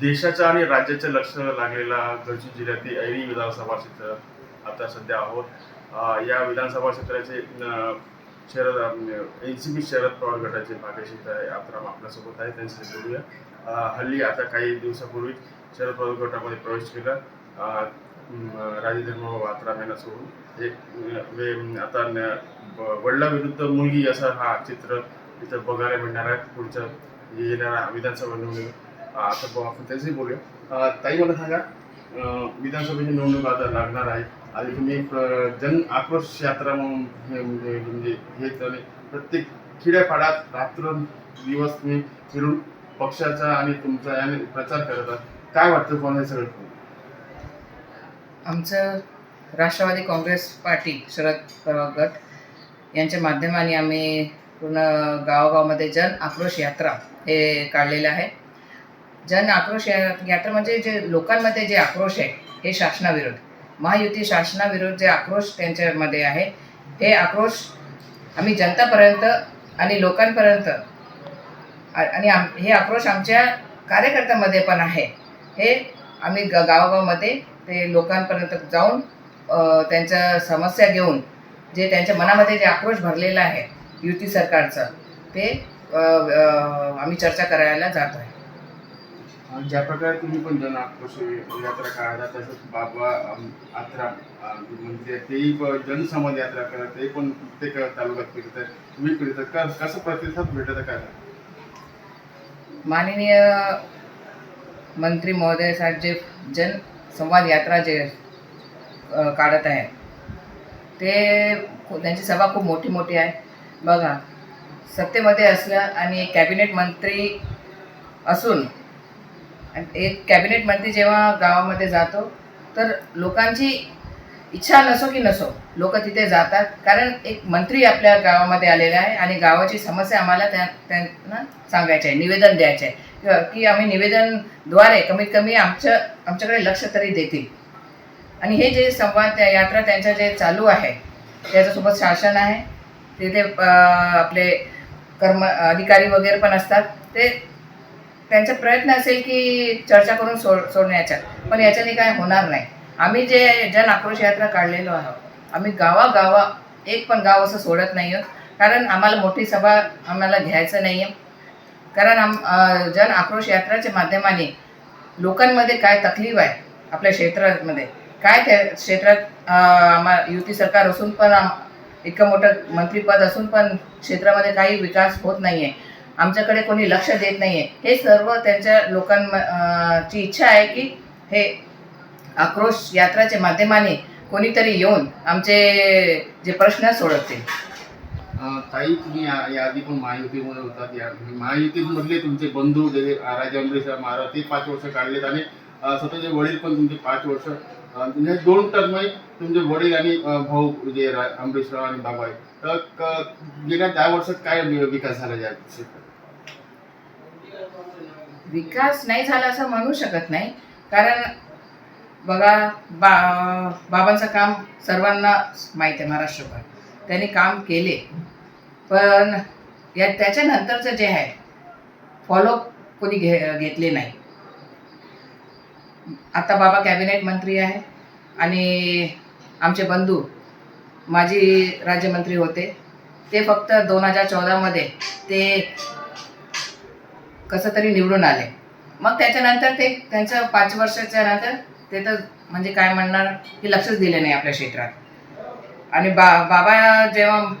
देशाच्या आणि राज्याच्या लक्ष लागलेला गडचिरोली जिल्ह्यातील ऐरी विधानसभा क्षेत्र आता सध्या आहोत. या विधानसभा क्षेत्राचे Sharad N C P Sharad Pawar गटाचे भाग्यशी आत्राम आपल्यासोबत आहे त्यांच्याशी बोलूया. हल्ली आता काही दिवसापूर्वी शरद पवार गटामध्ये प्रवेश केला. अ, म, राजधर्म आत्राम यांना सोडून. एक आता न- ब- वडिलाविरुद्ध मुलगी असं हा चित्र इथं बघायला मिळणार आहे. पुढच्या येणाऱ्या विधानसभा निवडणूक आता ब- आपण त्याच्याही बोलूया. ताई मला सांगा अं, विधानसभेची निवडणूक आता लागणार आहे. आणि तुम्ही जन आक्रोश यात्रा म्हणून हे म्हणजे म्हणजे हे चालले. प्रत्येक खेड्यापाड्यात रात्र दिवस तुम्ही फिरून पक्षाचा आणि तुमचा याने प्रचार करत काय वाटतं कोणाला हे सगळं? आमचं राष्ट्रवादी काँग्रेस पार्टी शरद पवार गट यांच्या माध्यमाने आम्ही पूर्ण गावागावामध्ये जन आक्रोश यात्रा हे काढलेलं आहे. जन आक्रोश या- यात्रा म्हणजे जे लोकांमध्ये जे आक्रोश आहे हे शासनाविरोध महायुती शासनाविरोध जे आक्रोश त्यांच्यामध्ये आहे हे आक्रोश आम्ही जनतापर्यंत आणि लोकांपर्यंत आणि आम हे आक्रोश आमच्या कार्यकर्त्यांमध्ये पण आहे. हे आम्ही ग गावागावामध्ये ते लोकांपर्यंत जाऊन त्यांच्या समस्या घेऊन जे त्यांच्या मनामध्ये जे आक्रोश भरलेला आहे युती सरकारचं ते आम्ही चर्चा करायला जात आहे. ज्या प्रकारे तुम्ही पण जन यात्रा काढता तसंच बाबा यात्रा म्हणजे तेही जनसमाज यात्रा करत ते पण प्रत्येक तालुक्यात फिरत आहे तुम्ही फिरत कसं प्रतिसाद भेटत आहे काय? माननीय मंत्री महोदय साहेब जे जन संवाद यात्रा जे काढत आहे ते त्यांची सभा खूप मोठी मोठी आहे. बघा सत्तेमध्ये असलं आणि कॅबिनेट मंत्री असून आणि एक कॅबिनेट मंत्री जेव्हा गावामध्ये जातो तर लोकांची इच्छा नसो की नसो लोक तिथे जातात. कारण एक मंत्री आपल्या गावामध्ये आलेला आहे आणि गावाची समस्या आम्हाला त्या त्यांना सांगायची आहे निवेदन द्यायचे आहे. की आम्ही निवेदनद्वारे कमीत कमी आमच्या आमच्याकडे लक्ष तरी देतील. आणि हे जे संवाद त्या यात्रा त्यांच्या जे चालू आहे त्याच्यासोबत शासन आहे. तिथे आपले कर्म अधिकारी वगैरे पण असतात. ते त्यांचा प्रयत्न असेल की चर्चा करून सोड सोडण्याचा. पण याच्याने काय होणार नाही. आम्ही जे जन आक्रोश यात्रा काढलेलो आहोत आम्ही गावागावा एक पण गाव असं सोडत नाही आहोत कारण आम्हाला मोठी सभा आम्हाला घ्यायचं नाही आहे कारण आम जन आक्रोश यात्राच्या माध्यमाने लोकांमध्ये काय तकलीफ आहे आपल्या क्षेत्रामध्ये काय त्या क्षेत्रात आम्हा युती सरकार असून पण इतकं मोठं मंत्रीपद असून पण क्षेत्रामध्ये काही विकास होत नाही आहे आमच्याकडे कोणी लक्ष देत नाही आहे हे सर्व त्यांच्या लोकांची ची इच्छा आहे की हे आक्रोश यात्राच्या माध्यमाने कोणीतरी येऊन आमचे जे प्रश्न सोडवतील. ताई तुम्ही या या आधी पण महायुतीमध्ये होतात या महायुतीमधले तुमचे बंधू जे राजा अमरीश महाराज ते पाच वर्ष काढलेत आणि स्वतःचे वडील पण तुमचे पाच वर्ष म्हणजे दोन टर्म तुमचे वडील आणि भाऊ जे रा- आणि बाबा आहेत. तर गेल्या दहा वर्षात काय विकास झाला या क्षेत्रात? विकास नाही झाला असं म्हणू शकत नाही. कारण बघा बा बाबांचं काम सर्वांना माहीत आहे महाराष्ट्रभर. त्यांनी काम केले. पण या त्याच्यानंतरचं जे आहे फॉलो कोणी घे घेतले नाही. आता बाबा कॅबिनेट मंत्री आहे आणि आमचे बंधू माजी राज्यमंत्री होते. ते फक्त दोन हजार चौदामध्ये ते कसं तरी निवडून आले. मग त्याच्यानंतर ते त्यांचं पाच वर्षाच्या नंतर ते तर म्हणजे काय म्हणणार की लक्षच दिले नाही आपल्या क्षेत्रात. आणि बा बाबा जेव्हा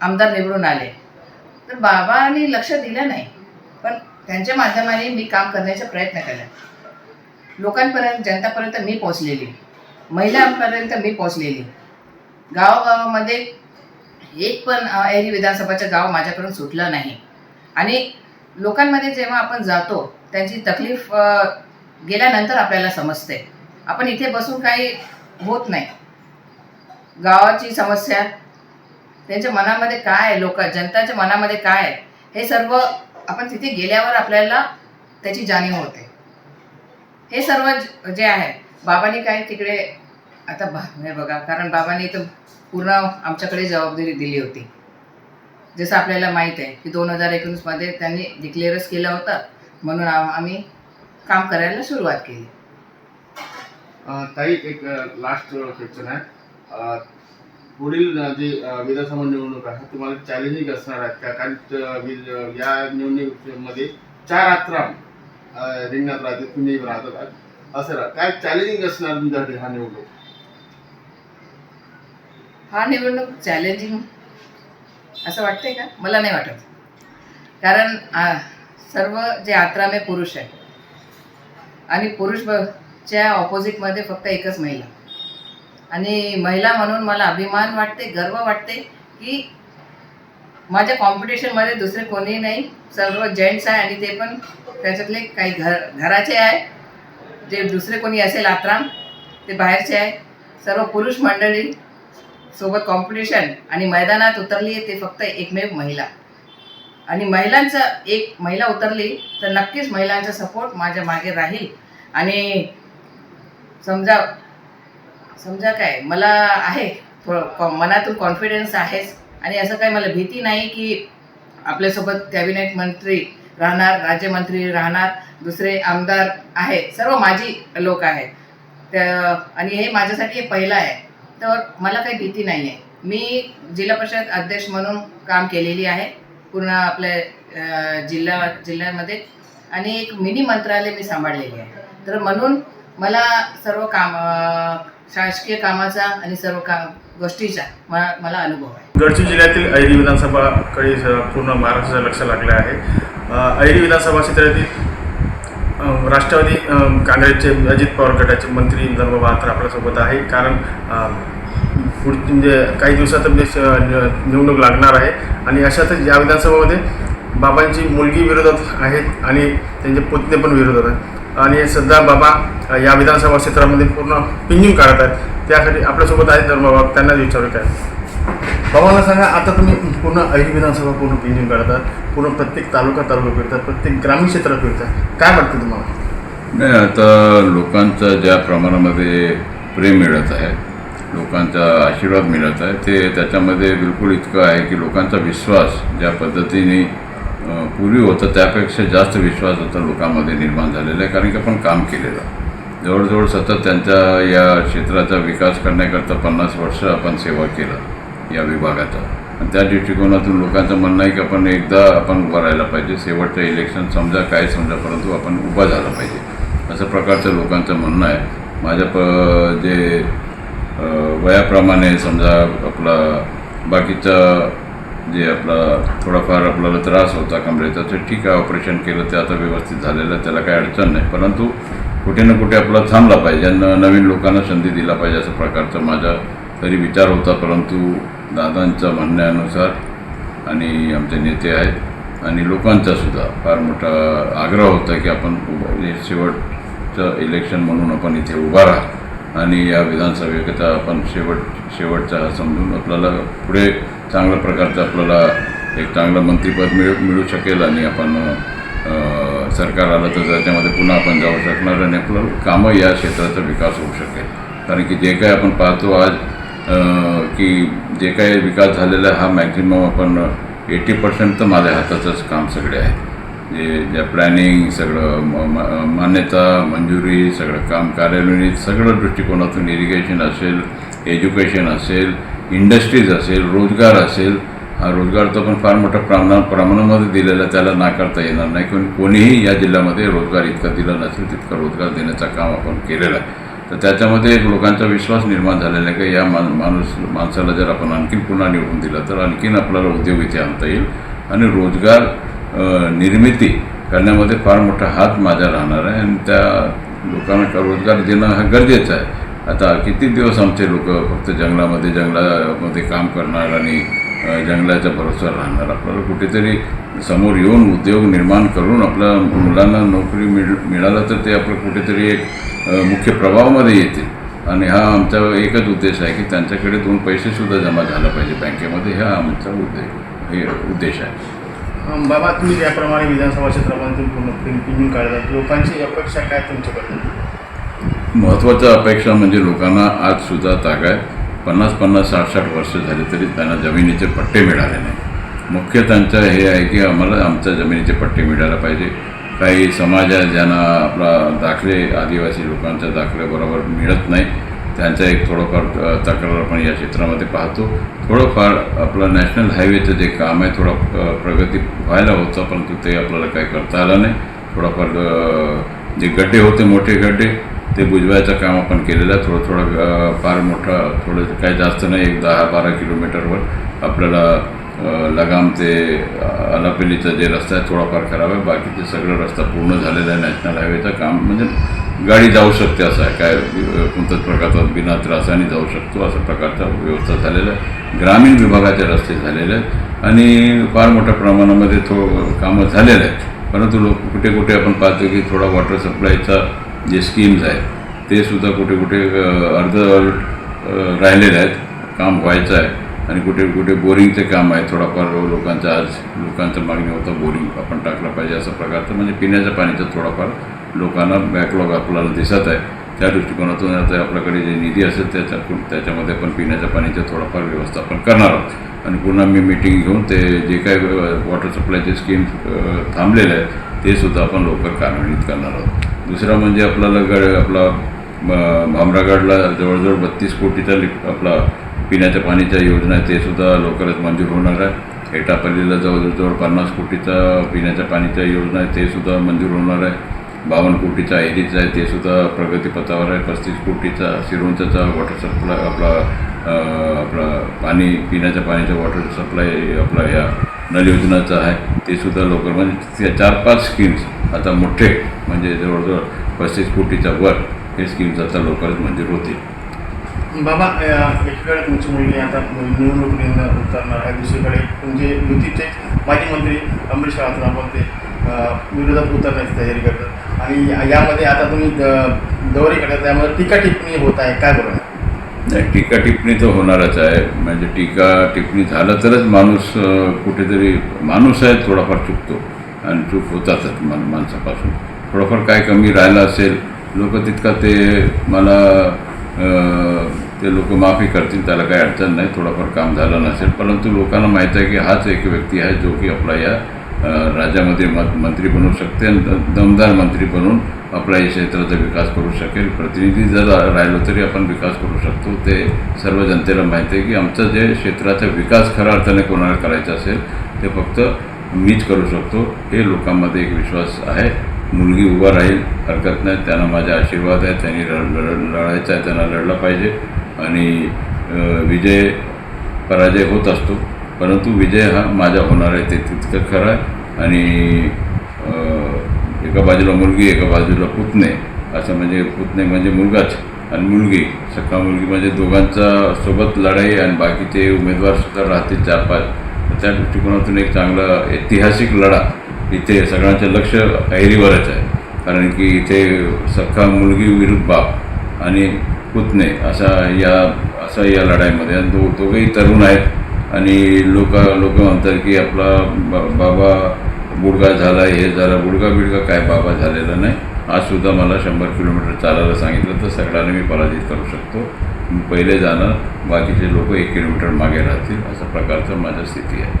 आमदार निवडून आले तर बाबांनी लक्ष दिलं नाही. पण त्यांच्या माध्यमाने मी काम करण्याचा प्रयत्न केला. लोकांपर्यंत जनतापर्यंत मी पोचलेली महिलांपर्यंत मी पोचलेली गावागावामध्ये एक पण एरी विधानसभाचं गाव माझ्याकडून सुटलं नाही. आणि लोकांमध्ये जेव्हा आपण जातो त्यांची तकलीफ गेल्यानंतर आपल्याला समजते. आपण इथे बसून काही होत नाही. गावाची समस्या त्यांच्या मनामध्ये काय आहे लोक जनताच्या मनामध्ये काय आहे हे सर्व आपण तिथे गेल्यावर आपल्याला त्याची जाणीव होते. हे सर्व ज- जे आहे बाबांनी काय तिकडे आता बा बघा कारण बाबांनी तर पूर्ण आमच्याकडे जबाबदारी दिली होती. जसं आपल्याला माहीत आहे की दोन हजार एकोणीसमध्ये त्यांनी डिक्लेअरच केलं होतं. म्हणून आम्ही काम करायला सुरुवात केली. ताई एक लास्ट क्वेश्चन आहे. पुढील जी विधानसभा निवडणूक आहे तुम्हाला चॅलेंजिंग असणार आहेत का? कारण या निवडणुकीमध्ये चार आत्राम अ, रिंगणात राहते तुम्ही राहतात. असं काय चॅलेंजिंग असणार तुमच्यासाठी हा निवडणूक? हा निवडणूक चॅलेंजिंग असं वाटतंय का? मला नाही वाटत. कारण सर्व जे आत्रामे पुरुष आहे आणि पुरुष च्या ऑपोजिटमध्ये फक्त एकच महिला. आणि महिला म्हणून मला अभिमान वाटते गर्व वाटते की माझ्या कॉम्पिटिशनमध्ये दुसरे कोणी नाही. सर्व जेंट्स आहे आणि ते पण त्याच्यातले काही घर घराचे आहे. जे दुसरे कोणी असेल आत्राम ते बाहेरचे आहे. सर्व पुरुष मंडळी सोबत कॉम्पिटिशन आणि मैदानात उतरली आहे ते फक्त एकमेव महिला. आणि महिलांचं एक महिला उतरली तर नक्कीच महिलांचा सपोर्ट माझ्या मागे राहील. आणि समजा समजा काय मला आहे थोडं कॉ- मनातून कॉन्फिडन्स आहेच आणि असं काही मला भीती नाही की आपल्यासोबत कॅबिनेट मंत्री राहणार राज्यमंत्री राहणार दुसरे आमदार आहेत. सर्व माझी लोक आहेत. त्या आणि हे माझ्यासाठी हे पहिलं आहे. तर मला काही भीती नाही आहे मी जिल्हा परिषद अध्यक्ष म्हणून काम केलेली आहे पूर्ण आपल्या जिल्हा जिल्ह्यामध्ये. आणि एक मिनी मंत्रालय मी सांभाळलेली आहे. तर म्हणून मला सर्व काम शासकीय कामाचा आणि सर्व काम गोष्टीचा मला मला अनुभव आहे. गडचिरोली जिल्ह्यातील ऐरी विधानसभाकडे पूर्ण महाराष्ट्राचं लक्ष लागले आहे. ऐरी विधानसभा क्षेत्रातील राष्ट्रवादी काँग्रेसचे अजित पवार गटाचे मंत्री धर्म तर आपल्यासोबत आहे. कारण पुढ म्हणजे काही दिवसात म्हणजे निवडणूक लागणार आहे. आणि अशातच या विधानसभामध्ये बाबांची मुलगी विरोधात आहेत आणि त्यांचे पुतणे पण विरोधात आहेत. आणि सध्या बाबा या विधानसभा क्षेत्रामध्ये पूर्ण पिंजून काढत आहेत. त्यासाठी आपल्यासोबत आहेत धर्मबाब त्यांना विचारू काय? बाबांना सांगा आता तुम्ही पूर्ण ऐरी विधानसभा पूर्ण पिंजून काढतात पूर्ण प्रत्येक तालुका तालुका फिरतात प्रत्येक ग्रामीण क्षेत्रात फिरतात काय वाटतं तुम्हाला? नाही आता लोकांचं ज्या प्रमाणामध्ये प्रेम मिळत आहे लोकांचा आशीर्वाद मिळत आहे ते त्याच्यामध्ये बिलकुल इतकं आहे की लोकांचा विश्वास ज्या पद्धतीने पूर्वी होतं त्यापेक्षा जास्त विश्वास आता लोकांमध्ये निर्माण झालेला आहे कारण की आपण काम केलेलं जवळजवळ सतत त्यांच्या या क्षेत्राचा विकास करण्याकरता पन्नास वर्ष आपण सेवा केलं. या विभागाचा. आणि त्या दृष्टिकोनातून लोकांचं म्हणणं आहे की आपण एकदा आपण उभं राहायला पाहिजे. शेवटचं इलेक्शन समजा काय समजा परंतु आपण उभा झाला पाहिजे. असं प्रकारचं लोकांचं म्हणणं आहे. माझ्या प जे वयाप्रमाणे समजा आपला बाकीचा जे आपला थोडाफार आपल्याला त्रास होता कमरेचा तर ठीक आहे ऑपरेशन केलं ते आता व्यवस्थित झालेलं आहे त्याला काही अडचण नाही. परंतु कुठे ना कुठे आपला थांबला पाहिजे. आणि नवीन लोकांना संधी दिला पाहिजे असं प्रकारचा माझा तरी विचार होता. परंतु दादांच्या म्हणण्यानुसार आणि आमचे नेते आहेत आणि लोकांचा सुद्धा फार मोठा आग्रह होता की आपण उभं- शेवटचं इलेक्शन म्हणून आपण इथे उभा राहा. आणि या विधानसभेचा आपण शेवट शेवटचा समजून आपल्याला पुढे चांगल्या प्रकारचं आपल्याला एक चांगलं मंत्रिपद मिळू मिळू शकेल आणि आपण सरकार आलं तर त्याच्यामध्ये पुन्हा आपण जाऊ शकणार आणि आपलं कामं या क्षेत्राचा विकास होऊ शकेल. कारण की जे काही आपण पाहतो आज की जे काही विकास झालेला आहे हा मॅक्झिमम आपण एटी पर्सेंट तर माझ्या हाताचंच काम सगळे आहे. जे ज्या प्लॅनिंग सगळं म- म- मान्यता मंजुरी सगळं काम कार्यान्वित सगळं दृष्टिकोनातून इरिगेशन असेल एज्युकेशन असेल इंडस्ट्रीज असेल रोजगार असेल हा रोजगार तर पण फार मोठ्या प्रमाणा प्रमाणामध्ये दिलेला आहे, त्याला नाकारता येणार नाही. किंवा कोणीही या जिल्ह्यामध्ये रोजगार इतका दिला नसेल तितका रोजगार देण्याचं काम आपण केलेलं आहे. तर त्याच्यामध्ये एक लोकांचा विश्वास निर्माण झालेला आहे की या मान माणूस माणसाला जर आपण आणखीन पुन्हा निवडून दिलं तर आणखीन आपल्याला उद्योग इथे आणता येईल आणि रोजगार निर्मिती करण्यामध्ये फार मोठा हात माझा राहणार आहे आणि त्या लोकांना रोजगार देणं हा गरजेचं आहे. आता किती दिवस आमचे लोक फक्त जंगलामध्ये जंगलामध्ये काम करणार आणि अ, जंगलाच्या भरोसा राहणार. आपल्याला कुठेतरी समोर येऊन उद्योग निर्माण करून आपल्या मुलांना नोकरी मिळ मिळालं तर ते आपलं कुठेतरी एक मुख्य प्रभावामध्ये येतील. आणि हा आमचा एकच उद्देश आहे की त्यांच्याकडे दोन पैसेसुद्धा जमा झाला पाहिजे बँकेमध्ये. हा आमचा उद्देश हे उद्देश आहे. बाबा तुम्ही ज्याप्रमाणे विधानसभा क्षेत्रामध्ये पूर्ण पिं- पिंजून काढतात लोकांची अपेक्षा काय तुमच्याकडे? महत्त्वाच्या अपेक्षा म्हणजे लोकांना आजसुद्धा तागाय पन्नास पन्नास साठ साठ वर्ष झाले तरी त्यांना जमिनीचे पट्टे मिळाले नाही मुख्य त्यांचं हे आहे की आम्हाला आमच्या जमिनीचे पट्टे मिळायला पाहिजे. काही समाज आहे ज्यांना आपला दाखले आदिवासी लोकांच्या दाखल्याबरोबर मिळत नाही त्यांचा एक थोडंफार तक्रार आपण या क्षेत्रामध्ये पाहतो. थोडंफार आपलं नॅशनल हायवेचं जे काम आहे थोडं प्रगती व्हायला होतं परंतु ते आपल्याला काही करता आलं नाही. थोडंफार जे गड्डे होते मोठे गड्डे ते बुजवायचं काम आपण केलेलं आहे. थोडं थोडं फार मोठं थोडं काही जास्त नाही एक दहा बारा किलोमीटरवर आपल्याला लगाम ते अलापेलीचा जे रस्ता आहे थोडाफार खराब आहे. बाकीचे सगळं रस्ता पूर्ण झालेला आहे नॅशनल हायवेचं काम. म्हणजे गाडी जाऊ शकते असं आहे. काय कोणत्याच प्रकारचा बिना त्रासाने जाऊ शकतो अशा प्रकारचा व्यवस्था झालेला आहे. ग्रामीण विभागाचे रस्ते झालेले आहेत. आणि फार मोठ्या प्रमाणामध्ये थो कामं झालेले आहेत. परंतु लोक कुठे कुठे आपण पाहतो की थोडा वॉटर सप्लायचा जे स्कीम्स आहेत ते सुद्धा कुठे कुठे अर्ध राहिलेले आहेत. काम व्हायचं आहे आणि कुठे कुठे बोरिंगचे काम आहे. थोडाफार लोकांचं आज लोकांचं मागणी होतं बोरिंग आपण टाकलं पाहिजे असं प्रकारचं म्हणजे पिण्याच्या पाण्याचं थोडाफार लोकांना बॅकलॉग आपल्याला दिसत आहे. त्या दृष्टिकोनातून आता आपल्याकडे जे निधी असेल त्याच्या त्याच्यामध्ये पण पिण्याच्या पाण्याचं थोडंफार व्यवस्थापन करणार आहोत. आणि पुन्हा मी मिटिंग घेऊन ते जे काही वॉटर सप्लायचे स्कीम्स थांबलेले आहेत ते सुद्धा आपण लवकर कार्यान्वित करणार आहोत. दुसरा म्हणजे आपल्याला गड आपला भामरागडला जवळजवळ बत्तीस कोटीचा लिप आपला पिण्याच्या पाण्याच्या योजना आहे ते सुद्धा लवकरच मंजूर होणार आहे. एटापल्लीला जवळजवळ पन्नास कोटीचा पिण्याच्या पाणीच्या योजना आहे ते सुद्धा मंजूर होणार आहे. बावन्न कोटीचा एरीचा आहे ते सुद्धा प्रगतीपथावर आहे. पस्तीस कोटीचा सिरोंचाचा वॉटर सप्लाय आपला आपला पाणी पिण्याच्या पाण्याचा वॉटर सप्लाय आपला ह्या नल योजनाचा आहे ते सुद्धा लवकर म्हणजे त्या चार पाच स्कीम्स आता मोठे म्हणजे जवळजवळ पस्तीस कोटीच्या वर हे स्कीम्स आता लवकरच मंजूर होतील. बाबा एकीकडे तुमची मुलगी आता निवडणुकीने उतरणार आहे दुसरीकडे तुमचे युतीचे माजी मंत्री अमरीश राऊत ते अ, विरोधात उतरण्याची तयारी करतात. आणि यामध्ये आता तुम्ही दौरे करतात त्यामध्ये टीका टिप्पणी होत आहे काय बरोबर? नाही टीका टिप्पणी तर होणारच आहे. म्हणजे टीका टिप्पणी झालं तरच माणूस कुठेतरी माणूस आहे थोडाफार चुकतो. आणि चूक होतातच मान माणसापासून. थोडंफार काय कमी राहिलं असेल लोक तितका ते मला ते लोक माफी करतील त्याला काही अडचण नाही थोडंफार काम झालं नसेल. परंतु लोकांना माहीत आहे की हाच एक व्यक्ती आहे जो की आपला या राज्यामध्ये म मंत्री बनू शकते आणि दमदार मंत्री बनून आपला या क्षेत्राचा विकास करू शकेल. प्रतिनिधी जर राहिलो तरी आपण विकास करू शकतो. ते सर्व जनतेला माहिती आहे की आमचं जे क्षेत्राचा विकास खऱ्या अर्थाने कोणाला करायचा असेल ते फक्त मीच करू शकतो. हे लोकांमध्ये एक विश्वास आहे. मुलगी उभा राहील हरकत नाही. त्यांना माझा आशीर्वाद आहे. त्यांनी लढायचा लढ आहे. त्यांना लढला पाहिजे. आणि विजय पराजय होत असतो. परंतु विजय हा माझा होणार आहे. ते तितकं खरं आहे. आणि एका बाजूला मुलगी एका बाजूला पुतणे. असं म्हणजे पुतणे म्हणजे मुलगाच आणि मुलगी. सख्खा मुलगी म्हणजे दोघांचा सोबत लढाई आणि बाकीचे उमेदवारसुद्धा राहतील चार पाच त्या दृष्टिकोनातून एक चांगला ऐतिहासिक लढा इथे सगळ्यांचं लक्ष ऐरीवरच आहे. कारण की इथे सख्खा मुलगी विरुद्ध बाप आणि पुतणे असा या असा या लढाईमध्ये. आणि दो दोघंही तरुण आहेत आणि लोक लोक म्हणतात की आपला बा बाबा बुडगा झाला हे झाला बुडगा बिडगा काय बाबा झालेला नाही. आजसुद्धा मला शंभर किलोमीटर चालायला सांगितलं तर सगळ्यांना मी पराजित करू शकतो. पहिले जाणार बाकीचे लोक एक किलोमीटर मागे राहतील असा प्रकारचं माझं स्थिती आहे.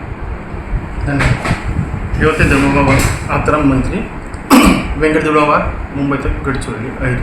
धन्यवाद. हे होते धर्मबाबा आत्राम मंत्री व्यंकट दुळावार मुंबईतील गडचिरोली आहे